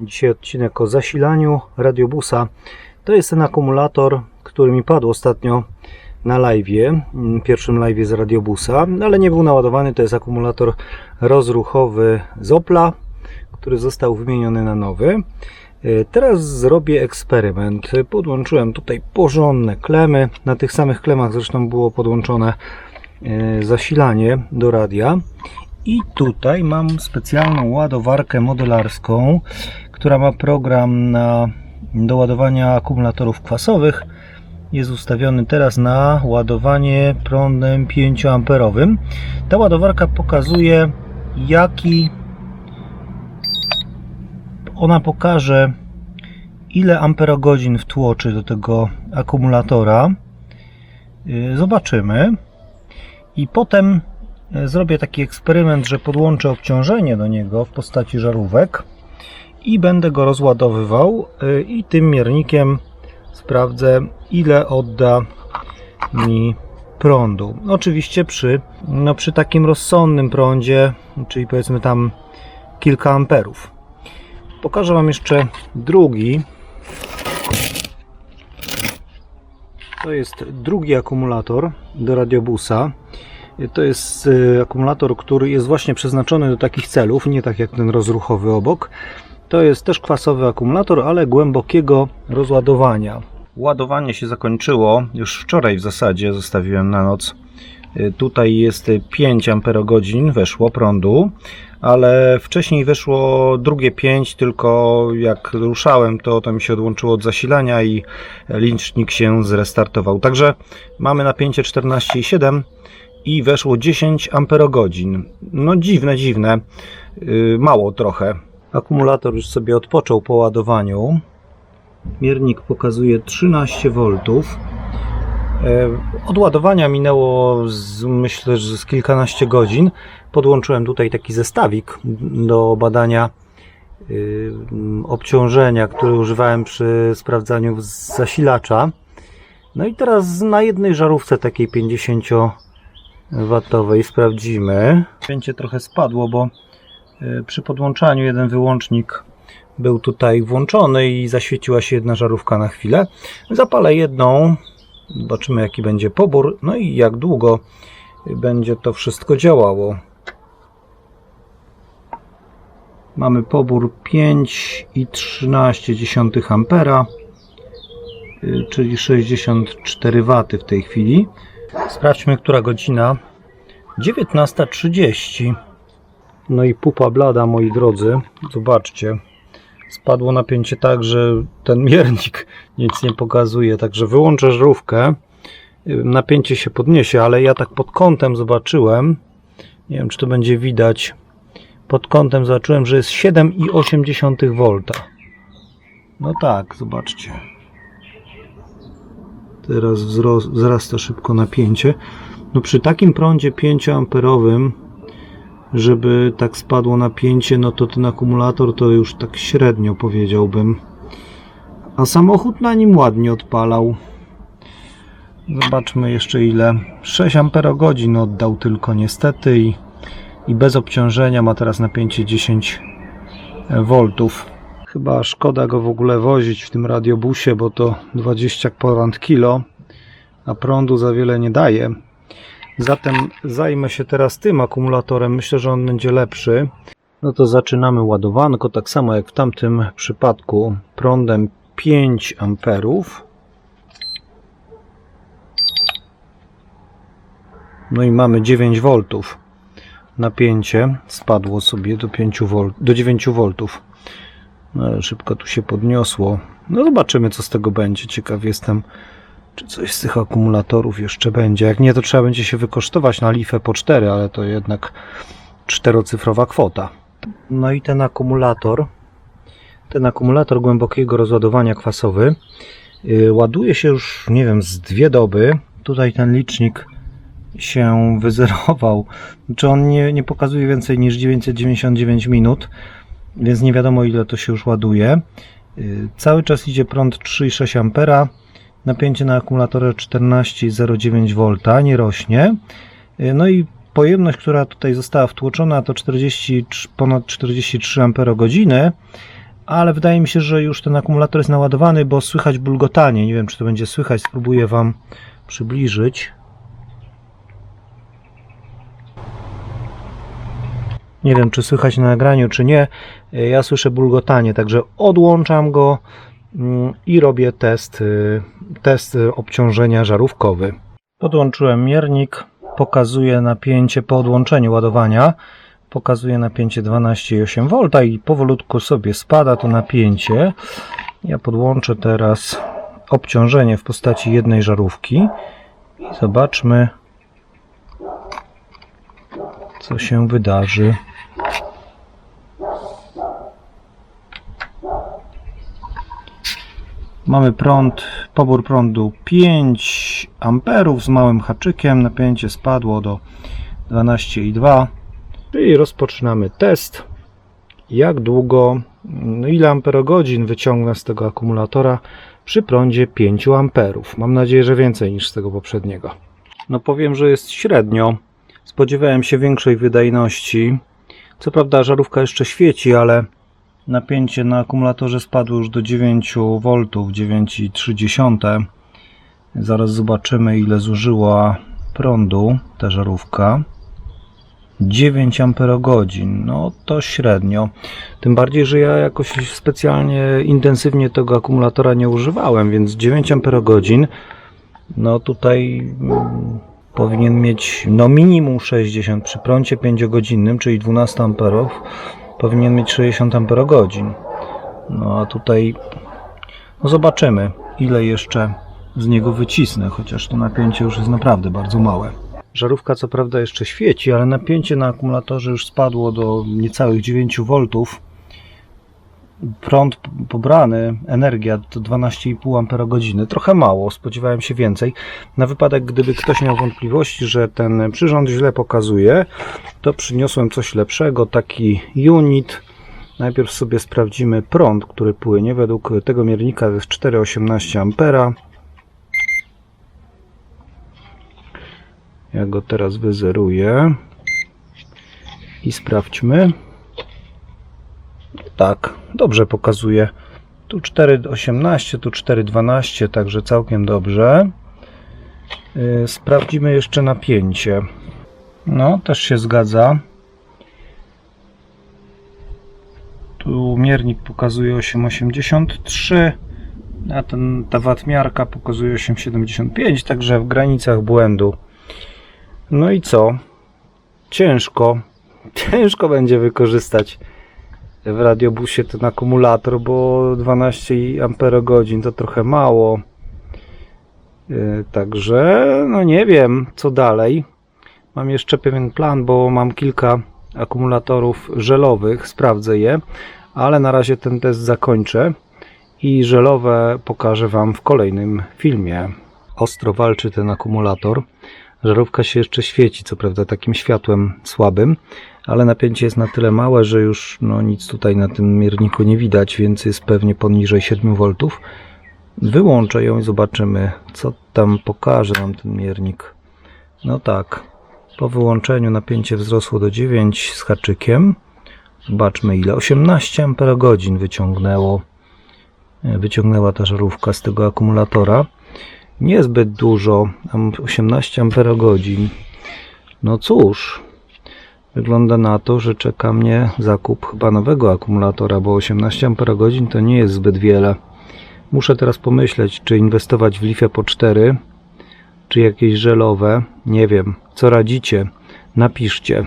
Dzisiaj odcinek o zasilaniu radiobusa. To jest ten akumulator, który mi padł ostatnio na live, pierwszym live z radiobusa, ale nie był naładowany. To jest akumulator rozruchowy z Opla, który został wymieniony na nowy. E, Teraz zrobię eksperyment. Podłączyłem tutaj porządne klemy. Na tych samych klemach zresztą było podłączone e, zasilanie do radia. I tutaj mam specjalną ładowarkę modelarską, która ma program na do ładowania akumulatorów kwasowych. Jest ustawiony teraz na ładowanie prądem 5 amperowym. Ta ładowarka pokazuje jaki ona pokaże ile amperogodzin wtłoczy do tego akumulatora. Yy, Zobaczymy. I potem e, zrobię taki eksperyment, że podłączę obciążenie do niego w postaci żarówek i będę go rozładowywał e, i tym miernikiem sprawdzę ile odda mi prądu. Oczywiście przy, no przy takim rozsądnym prądzie, czyli powiedzmy tam kilka amperów. Pokażę Wam jeszcze drugi. To jest drugi akumulator do radiobusa. To jest y, akumulator, który jest właśnie przeznaczony do takich celów, nie tak jak ten rozruchowy obok. To jest też kwasowy akumulator, ale głębokiego rozładowania. Ładowanie się zakończyło już wczoraj w zasadzie, zostawiłem na noc. Y, Tutaj jest 5 amperogodzin weszło prądu, ale wcześniej weszło drugie 5, tylko jak ruszałem, to to mi się odłączyło od zasilania i licznik się zrestartował. Także mamy napięcie 14,7 i weszło 10 amperogodzin. No dziwne, dziwne. Yy, mało trochę. Akumulator już sobie odpoczął po ładowaniu. Miernik pokazuje 13 V. E, Od ładowania minęło z, myślę, że z kilkanaście godzin. Podłączyłem tutaj taki zestawik do badania y, obciążenia, który używałem przy sprawdzaniu zasilacza. No i teraz na jednej żarówce takiej 50 watowej sprawdzimy. Pięcie trochę spadło, bo przy podłączaniu jeden wyłącznik był tutaj włączony i zaświeciła się jedna żarówka na chwilę. Zapalę jedną, zobaczymy jaki będzie pobór, no i jak długo będzie to wszystko działało. Mamy pobór 5,13 ampera, y, czyli 64 W w tej chwili. Sprawdźmy, która godzina. 19.30. No i pupa blada, moi drodzy. Zobaczcie. Spadło napięcie tak, że ten miernik nic nie pokazuje. Także wyłączę żarówkę. Y, Napięcie się podniesie, ale ja tak pod kątem zobaczyłem. Nie wiem, czy to będzie widać. Pod kątem zobaczyłem, że jest 7,8 V. No tak, zobaczcie. Teraz wzrasta szybko napięcie. No przy takim prądzie 5 amperowym, żeby tak spadło napięcie, no to ten akumulator to już tak średnio powiedziałbym. A samochód na nim ładnie odpalał. Zobaczmy jeszcze ile. 6 amperogodzin oddał tylko niestety i, i bez obciążenia ma teraz napięcie 10 V. Chyba szkoda go w ogóle wozić w tym radiobusie, bo to 20 ponad kilo, a prądu za wiele nie daje. Zatem zajmę się teraz tym akumulatorem. Myślę, że on będzie lepszy. No to zaczynamy ładowanko, tak samo jak w tamtym przypadku, prądem 5 amperów. No i mamy 9 V. Napięcie spadło sobie do 5 V, do 9 V. No szybko tu się podniosło. No zobaczymy co z tego będzie. Ciekaw jestem, czy coś z tych akumulatorów jeszcze będzie. Jak nie, to trzeba będzie się wykosztować na lifę po 4, ale to jednak czterocyfrowa kwota. No i ten akumulator, ten akumulator głębokiego rozładowania kwasowy yy, ładuje się już, nie wiem, z dwie doby. Tutaj ten licznik się wyzerował. Czy on nie, nie pokazuje więcej niż 999 minut, więc nie wiadomo ile to się już ładuje. Yy, Cały czas idzie prąd 3,6 ampera. Napięcie na akumulatorze 14,09 V nie rośnie. Yy, No i pojemność, która tutaj została wtłoczona to 40, ponad 43 Ah. ale wydaje mi się, że już ten akumulator jest naładowany, bo słychać bulgotanie. Nie wiem, czy to będzie słychać, spróbuję Wam przybliżyć. Nie wiem, czy słychać na nagraniu, czy nie. Ja słyszę bulgotanie, także odłączam go i robię test, y, test obciążenia żarówkowy. Podłączyłem miernik, pokazuje napięcie po odłączeniu ładowania. Pokazuje napięcie 12,8 V i powolutku sobie spada to napięcie. Ja podłączę teraz obciążenie w postaci jednej żarówki i zobaczmy, co się wydarzy. Mamy prąd, pobór prądu 5 amperów z małym haczykiem. Napięcie spadło do 12,2. Czyli rozpoczynamy test. Jak długo, no ile amperogodzin wyciągnę z tego akumulatora przy prądzie 5 amperów. Mam nadzieję, że więcej niż z tego poprzedniego. No powiem, że jest średnio. Spodziewałem się większej wydajności. Co prawda żarówka jeszcze świeci, ale napięcie na akumulatorze spadło już do 9 V, 9,3. Zaraz zobaczymy ile zużyła prądu ta żarówka. 9 amperogodzin, no to średnio. Tym bardziej, że ja jakoś specjalnie intensywnie tego akumulatora nie używałem, więc 9 amperogodzin, no tutaj mm, powinien mieć no minimum 60 przy prącie 5-godzinnym, czyli 12 amperów, powinien mieć 60 amperogodzin. No a tutaj no zobaczymy, ile jeszcze z niego wycisnę, chociaż to napięcie już jest naprawdę bardzo małe. Żarówka co prawda jeszcze świeci, ale napięcie na akumulatorze już spadło do niecałych 9 V. Prąd pobrany, energia to 12,5 Ah. Trochę mało, spodziewałem się więcej. Na wypadek, gdyby ktoś miał wątpliwości, że ten przyrząd źle pokazuje, to przyniosłem coś lepszego, taki unit. Najpierw sobie sprawdzimy prąd, który płynie. Według tego miernika to jest 4,18 A. Ja go teraz wyzeruję i sprawdźmy. Tak, dobrze pokazuje. Tu 4,18, tu 4,12, także całkiem dobrze. Yy, Sprawdzimy jeszcze napięcie. No, też się zgadza. Tu miernik pokazuje 8,83, a ten, ta watmiarka pokazuje 8,75, także w granicach błędu. No i co? Ciężko. Ciężko będzie wykorzystać w radiobusie ten akumulator, bo 12 amperogodzin to trochę mało. Yy, Także, no nie wiem, co dalej. Mam jeszcze pewien plan, bo mam kilka akumulatorów żelowych, sprawdzę je, ale na razie ten test zakończę i żelowe pokażę Wam w kolejnym filmie. Ostro walczy ten akumulator. Żarówka się jeszcze świeci, co prawda takim światłem słabym, ale napięcie jest na tyle małe, że już no, nic tutaj na tym mierniku nie widać, więc jest pewnie poniżej 7 V. Wyłączę ją i zobaczymy, co tam pokaże nam ten miernik. No tak, po wyłączeniu napięcie wzrosło do 9 z haczykiem. Zobaczmy ile. 18 Ah wyciągnęło. Wyciągnęła ta żarówka z tego akumulatora. Niezbyt dużo, mam 18 amperogodzin. No cóż, wygląda na to, że czeka mnie zakup chyba nowego akumulatora, bo 18 amperogodzin to nie jest zbyt wiele. Muszę teraz pomyśleć, czy inwestować w lifę po 4, czy jakieś żelowe. Nie wiem, co radzicie? Napiszcie.